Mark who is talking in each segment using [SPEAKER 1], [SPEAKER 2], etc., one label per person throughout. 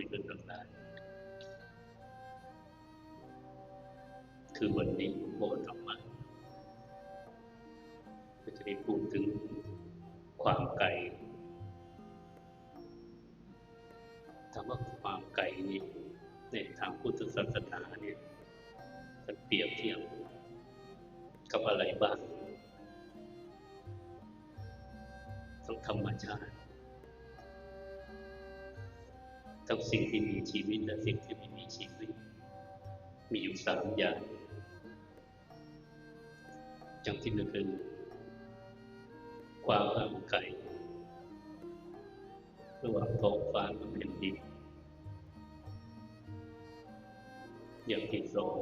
[SPEAKER 1] คุยกันเรื่องได้คือวันนี้โบธรรมะก็จะได้พูดถึงความไกลถามว่าความไกลนี่ในทางพุทธศาสนาเนี่ยมันเปรียบเทียบกับอะไรบ้างทั้งธรรมชาติ ทั้งสิ่งที่มีชีวิตและสิ่งที่ไม่มีชีวิต มีอยู่สามอย่างอย่างที่หนึ่งคือความห่างไกลระหว่างท้องฟ้ากับแผ่นดินอย่างที่สอง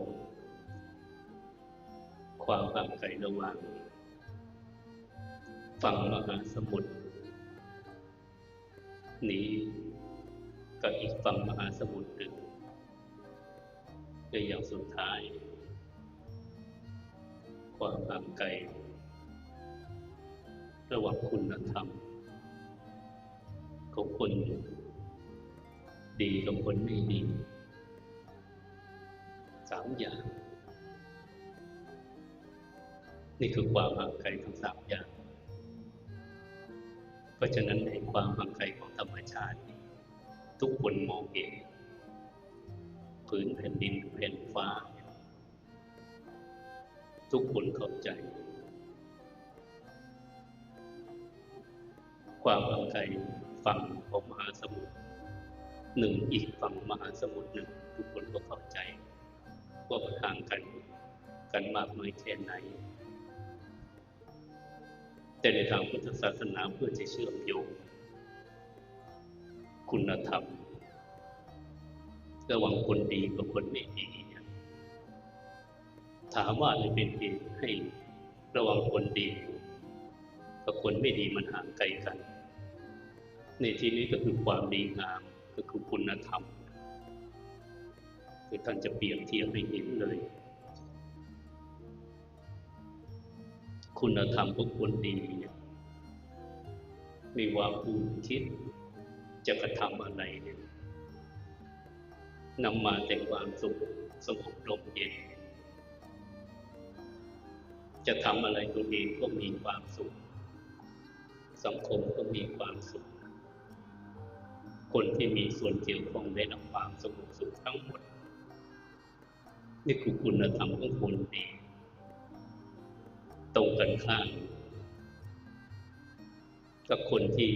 [SPEAKER 1] ความห่างไกลระหว่างฝั่งมหาสมุทรนี้ กับอีกฝั่งมหาสมุทรหนึ่งและอย่างสุดท้าย ความห่างไกลระหว่างคุณธรรมของคนดีกับคนไม่ดีสามอย่าง นี่คือความห่างไกลทั้งสามอย่าง เพราะฉะนั้นในความห่างไกลของธรรมชาติ ทุกคนมองเห็นผืนแผ่นดินแผ่นฟ้า ทุกคนเข้าใจ ความห่างไกลฝั่งของมหาสมุทรหนึ่งอีกฝั่งมหาสมุทรหนึ่งทุกคนก็เข้าใจว่ามันห่างกันกันมากน้อยแค่ไหน แต่ในทางพุทธศาสนาเพื่อจะเชื่อมโยง คุณธรรมระหว่างคนดีกับคนไม่ดีเนี่ยถามว่าอะไรเป็นเหตุให้ระหว่างคนดีกับคนไม่ดีมันห่างไกลกัน ในที่นี้ก็คือความดีงามก็คือคุณธรรมคือท่านจะเปรียบเทียบให้เห็นเลย คุณธรรมของคนดีเนี่ยไม่ว่าพูดคิด จะกระทำอะไรเนี่ยนำมาแต่ความสุขสงบลมเย็น จะทำอะไรตัวเองก็มีความสุข สังคมก็มีความสุข คนที่มีส่วนเกี่ยวข้องได้รับความสงบสุขทั้งหมด นี่คือคุณธรรมของคนดี ตรงกันข้ามกับคนที่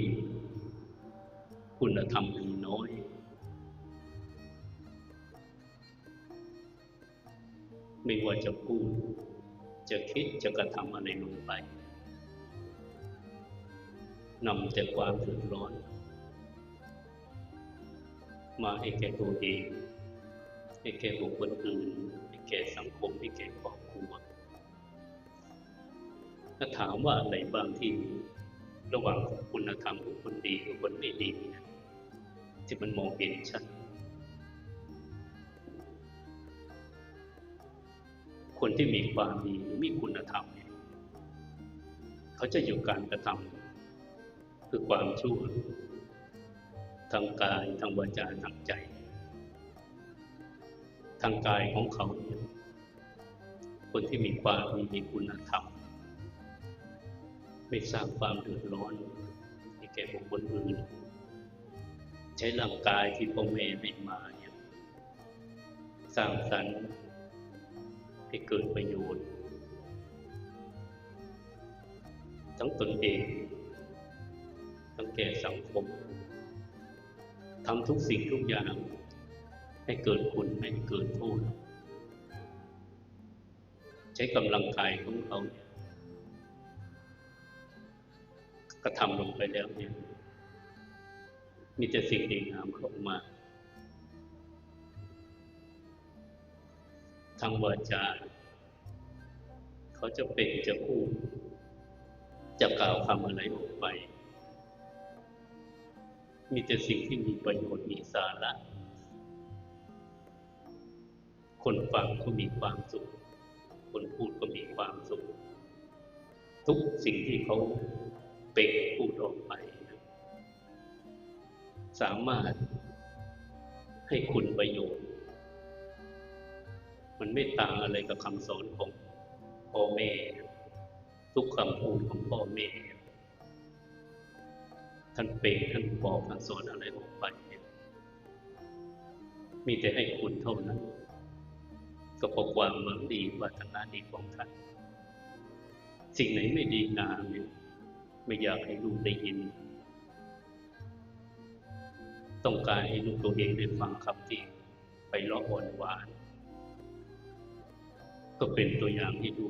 [SPEAKER 1] คุณธรรมมีน้อย ไม่ว่าจะพูด จะคิดจะกระทำอะไรลงไปนำแต่ความเดือดร้อน มาให้แก่ตัวเองให้แก่บุคคลอื่นให้แก่สังคมให้แก่ครอบครัวถ้าถามว่าอะไรบางที่ระหว่างคุณธรรมของคนดีกับคนไม่ดีเนี่ย ที่มันมองเห็นชัด คนที่มีความดีมีคุณธรรมเนี่ยเขาจะอยู่การกระทำคือความชั่วทางกายทางวาจาทางใจ ทางกายของเขา คนที่มีความดีมีคุณธรรม ไม่สร้างความเดือดร้อนให้แก่บุคคลอื่น ใช้ร่างกายที่พ่อแม่ให้มาเนี่ยสร้างสรรค์ให้เกิดประโยชน์ ทั้งตนเอง ทั้งแก่สังคมทำทุกสิ่งทุกอย่าง ให้เกิดคุณไม่ให้เกิดโทษใช้กำลังกายของเขาเนี่ยกระทำลงไปแล้วเนี่ย มีแต่สิ่งดีงามเข้ามาทางวาจาเขาจะเป็นจะพูด จะกล่าวคำอะไรออกไป มีแต่สิ่งที่มีประโยชน์มีสาระ คนฟังก็มีความสุข คนพูดก็มีความสุข ทุกสิ่งที่เขาเป่งพูดออกไป สามารถให้คุณประโยชน์ มันไม่ต่างอะไรกับคำสอนของพ่อแม่ ทุกคำพูดของพ่อแม่ ท่านเปรท่านบอกท่านสอนอะไรออกไปเนี่ยมีแต่ให้คุณเท่านั้น ก็พราะความหวังดีวัฒนาดีของท่าน สิ่งไหนไม่ดีงามเนี่ยไม่อยากให้ลูกได้ยิน ต้องการให้ลูกตัวเองได้ฟังคำที่ไปลาะอ่อนหวาน ก็เป็นตัวอย่างให้ดู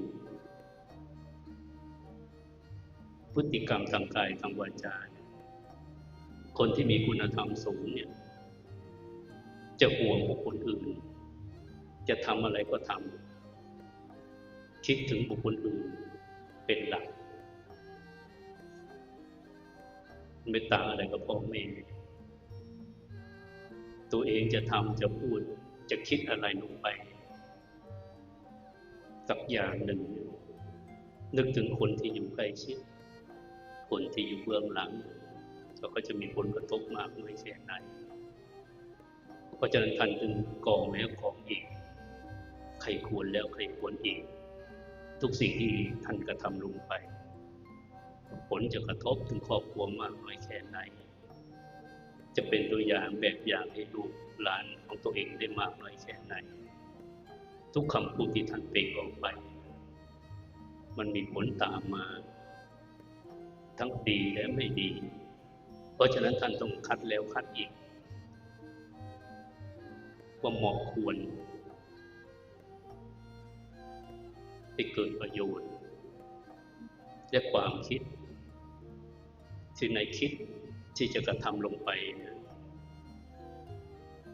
[SPEAKER 1] พฤติกรรมทางกายทางวาจาเนี่ยคนที่มีคุณธรรมสูงเนี่ย จะห่วงบุคคลอื่น จะทำอะไรก็ทำคิดถึงบุคคลอื่นเป็นหลักไม่ต่างอะไรกับพ่อแม่ ตัวเองจะทำจะพูดจะคิดอะไรลงไป สักอย่างหนึ่ง นึกถึงคนที่อยู่ใกล้ชิด คนที่อยู่เบื้องหลังเขาก็จะมีผลกระทบมากน้อยแค่ไหนเพราะฉะนั้นท่านจึงกองแล้วกองอีก ใครควรแล้วใครควรอีก ทุกสิ่งที่ท่านกระทำลงไป ผลจะกระทบถึงครอบครัวมากน้อยแค่ไหน จะเป็นตัวอย่างแบบอย่างให้ลูกหลานของตัวเองได้มากน้อยแค่ไหน ทุกคำพูดที่ท่านเปล่งออกไป มันมีผลตามมา ทั้งดีและไม่ดี เพราะฉะนั้นท่านต้องคัดแล้วคัดอีก ว่าเหมาะควรที่เกิดประโยชน์ และความคิดที่ในคิด ที่จะกระทำลงไป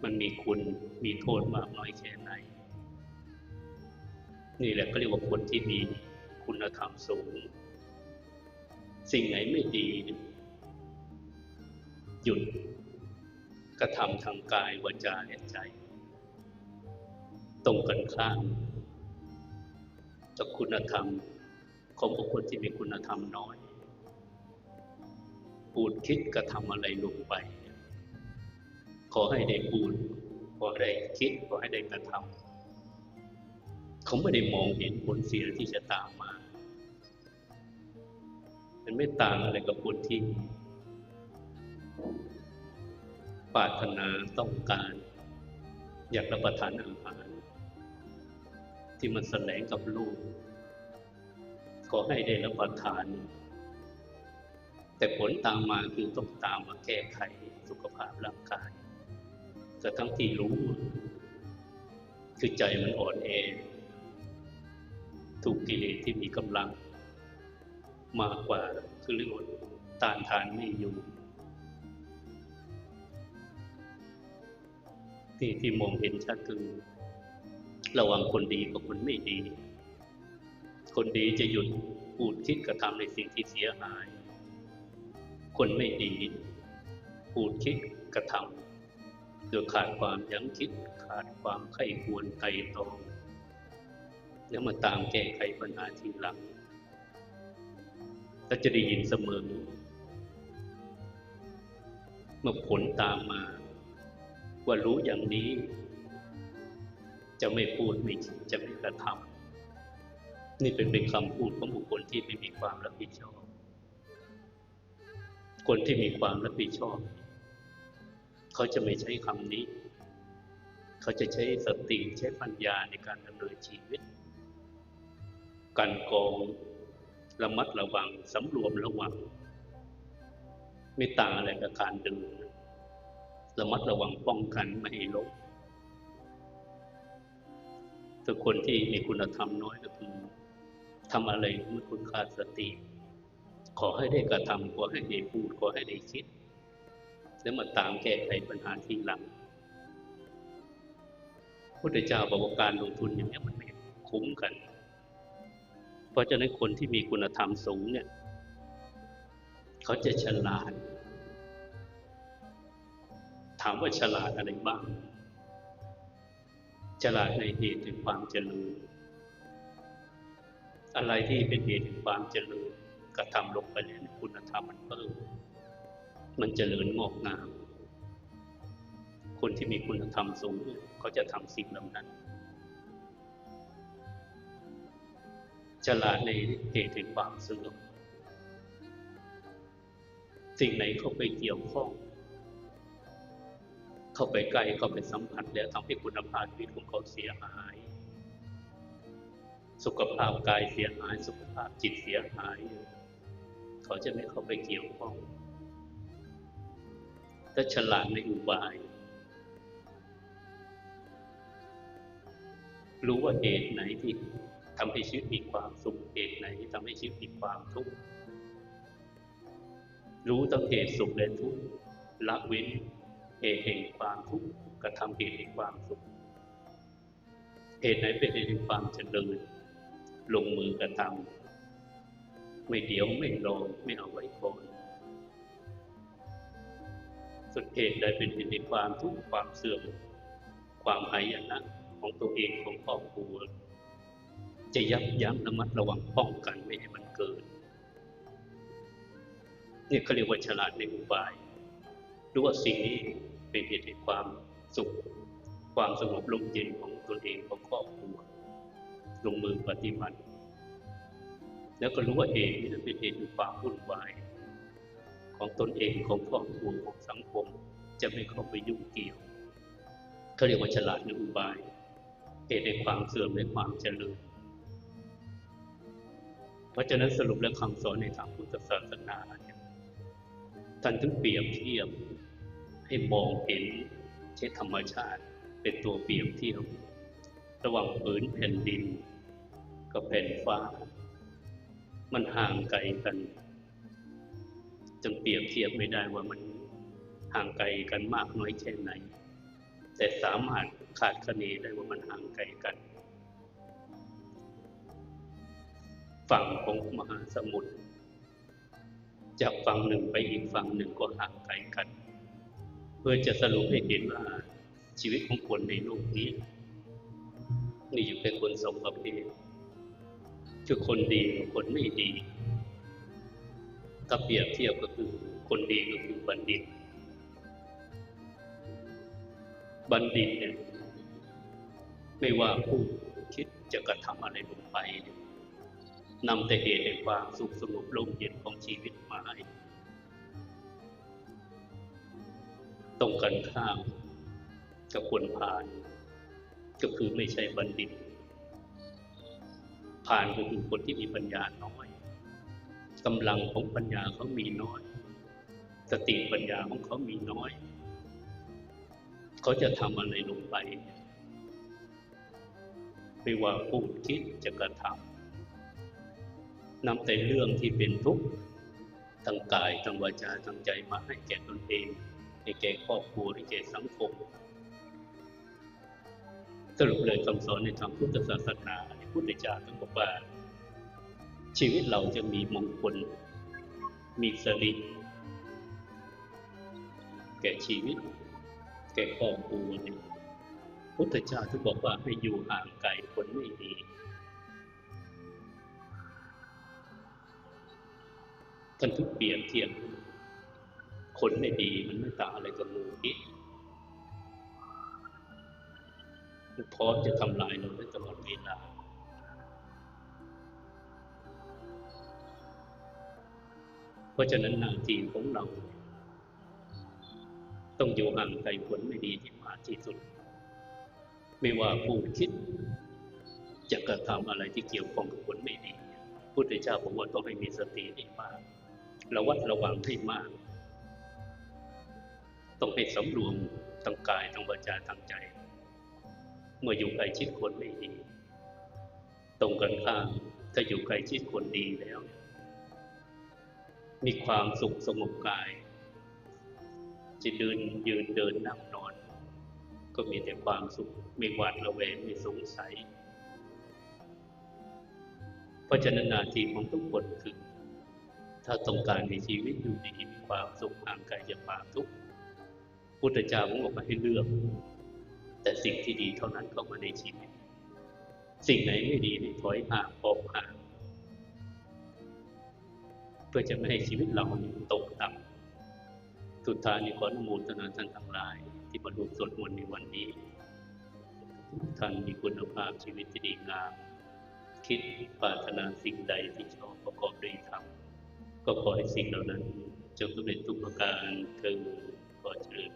[SPEAKER 1] มันมีคุณมีโทษมากน้อยแค่ไหน นี่แหละก็เรียกว่าคนที่มีคุณธรรมสูง สิ่งไหนไม่ดี หยุดกระทำทางกายวาจาและใจ ตรงกันข้ามกับคุณธรรม ของบุคคลที่มีคุณธรรมน้อย พูดคิดกระทำอะไรลงไป ขอให้ได้พูดขอให้ได้คิดขอให้ได้กระทำเขาไม่ได้มองเห็นผลเสียที่จะตามมามันไม่ต่างอะไรกับคนที่ปรารถนาต้องการ อยากรับประทานอาหาร ที่มันแสลงกับลูกขอให้ได้รับประทาน แต่ผลตามมาคือต้องตามมาแก้ไขสุขภาพร่างกายแต่ทั้งที่รู้ คือใจมันอ่อนแอถูกกิเลสที่มีกำลัง มากกว่าคือเรียกว่าต้านทานไม่อยู่ที่ที่มองเห็นชัดคือระหว่างคนดีกับคนไม่ดี คนดีจะหยุดพูดคิดกระทำในสิ่งที่เสียหาย คนไม่ดีพูดคิดกระทำโดยขาดความยั้งคิดขาดความไข้ควรไตรตรองแล้วมาตามแก้ไขปัญหาทีหลังก็จะได้ยินเสมอเมื่อผลตามมา ว่ารู้อย่างนี้ จะไม่พูดไม่คิดจะไม่กระทำนี่เป็นเป็นคำพูดของบุคคลที่ไม่มีความรับผิดชอบ คนที่มีความรับผิดชอบ เขาจะไม่ใช้คำนี้ เขาจะใช้สติใช้ปัญญาในการดำเนินชีวิต การกองระมัดระวังสำรวมระวัง ไม่ต่างอะไรกับการเดินระมัดระวังป้องกันไม่ให้ล้มแต่คนที่มีคุณธรรมน้อยก็คือทำอะไรเมื่อคุณขาดสติ ขอให้ได้กระทำขอให้ได้พูดขอให้ได้คิด แล้วมาตามแก้ไขปัญหาทีหลังพุทธเจ้าบอกว่าการลงทุนอย่างนี้มันไม่คุ้มกัน เพราะฉะนั้นคนที่มีคุณธรรมสูงเนี่ย เขาจะฉลาด ถามว่าฉลาดอะไรบ้าง ฉลาดในเหตุถึงความเจริญ อะไรที่เป็นเหตุถึงความเจริญ กระทำลงไปแล้วคุณธรรมมันเพิ่มมันจเจริญงอกงาม คนที่มีคุณธรรมสูงเขาจะทำสิ่งเหล่านั้น ฉลาดในเหตุถึงความสื่อมสิ่งไหนเข้าไปเกี่ยวข้อง เข้าไปใกล้เข้าไปสัมผัสแล้วทำให้คุณภาพชีวิตของเขาเสียหาย สุขภาพกายเสียหาย สุขภาพจิตเสียหาย เขาจะไม่เข้าไปเกี่ยวข้องถ้าฉลาดในอุบาย รู้ว่าเหตุไหนที่ทำให้ชีวิตมีความสุขเหตุไหนที่ทำให้ชีวิตมีความทุกข์รู้ตั้งเหตุสุขและทุกข์ละเว้นเหตุแห่งความทุกข์กระทำเหตุแห่งความสุขเหตุไหนเป็นเหตุแห่งความเจริญลงมือกระทำ ไม่เดี๋ยวไม่รอไม่เอาไว้ก่อนสุดเหตุใดเป็นเหตุแห่งความทุกข์ความเสื่อม ความหายนะของตัวเองของครอบครัว จะยับยั้งระมัดระวังป้องกันไม่ให้มันเกิดนี่เขาเรียกว่าฉลาดในอุบายรู้ว่าสิ่งนี้เป็นเหตุแห่งความสุข ความสงบลมเย็นของตนเองของครอบครัวลงมือปฏิบัติ แล้วก็รู้ว่าเหตุนี้เป็นเหตุแห่งความวุ่นวาย ของตนเองของครอบครัวของสังคมจะไม่เข้าไปยุ่งเกี่ยวเขาเรียกว่าฉลาดในอุบายเหตุแห่งความเสื่อมและความเจริญเพราะฉะนั้นสรุปและคำสอนในทางพุทธศาสนาเนี่ยท่านถึงเปรียบเทียบให้มองเห็นใช้ธรรมชาติ เป็นตัวเปรียบเทียบ ระหว่างผืนแผ่นดินกับแผ่นฟ้า มันห่างไกลกันจนเปรียบเทียบไม่ได้ว่ามันห่างไกลกันมากน้อยแค่ไหน แต่สามารถคาดคะเนได้ว่ามันห่างไกลกัน ฝั่งของมหาสมุทรจากฝั่งหนึ่งไปอีกฝั่งหนึ่งก็ห่างไกลกัน เพื่อจะสรุปให้เห็นว่าชีวิตของคนในโลกนี้ นี่อยู่เป็นคนสองประเภท คือคนดีกับคนไม่ดีถ้าเปรียบเทียบก็คือคนดีก็คือบัณฑิต บัณฑิตเนี่ยไม่ว่าผู้คิดจะกระทำอะไรลงไปนำแต่เหตุแห่งความสุขสงบลมเย็นของชีวิตมาให้ตรงกันข้ามกับคนผ่านก็คือไม่ใช่บัณฑิต ผ่านก็คือคนที่มีปัญญาน้อยกำลังของปัญญาเขามีน้อย สติปัญญาของเขามีน้อย เขาจะทำอะไรลงไปไม่ว่าพูดคิดจะกระทำนำแต่เรื่องที่เป็นทุกข์ทางกายทางวาจาทางใจมาให้แก่ตนเองให้แก่ครอบครัวให้แก่สังคมสรุปเลยคำสอนในทางพุทธศาสนา พุทธเจ้าท่านบอกว่า ชีวิตเราจะมีมงคล มีสริแก่ชีวิต แก่ครอบครัวเนี่ยพุทธเจ้าที่บอกว่าให้อยู่ห่างไกลคนไม่ดีท่านทุกเปรียบเทียบคนไม่ดีมันไม่ต่างอะไรกับงูพิษพร้อมจะทำลายเราได้ตลอดเวลา ราะฉะนั้นหน้าที่ของเรา ต้องอยู่ห่างไกลผลไม่ดีที่มากที่สุด ไม่ว่าผู้คิด จะกระทำอะไรที่เกี่ยวข้องกับผลไม่ดีพุทธเจ้าบอกว่าต้องให้มีสติให้มากระวัดระวังให้มาก ต้องให้สำรวมทั้งกายทั้งวาจาทั้งใจ เมื่ออยู่ใกล้ชิดคนไม่ดี ตรงกันข้ามถ้าอยู่ใกล้ชิดคนดีแล้ว มีความสุขสงบกายจะเดินยืนเดินนั่งนอน ก็มีแต่ความสุขไม่หวาดระแวงไม่สงสัย เพราะฉะนั้นนาทีของทุกคนคือ ถ้าต้องการมีชีวิตอยู่ดีมีความสุขห่างไกลจากความทุกข์พุทธเจ้าบอกมาให้เลือก แต่สิ่งที่ดีเท่านั้นเข้ามาในชีวิต สิ่งไหนไม่ดีถอยห่างออกห่าง เพื่อจะไม่ให้ชีวิตเราตกต่ำสุดท้ายนี้ขออนุโมทนาท่านทั้งหลาย ที่บรรลุสวดมนต์ในวันนี้ท่านมีคุณภาพชีวิตที่ดีงาม คิดปรารถนาสิ่งใดที่ชอบประกอบด้วยธรรมก็ขอให้สิ่งเหล่านั้นจงสำเร็จทุกประการเกิดขอเจริญ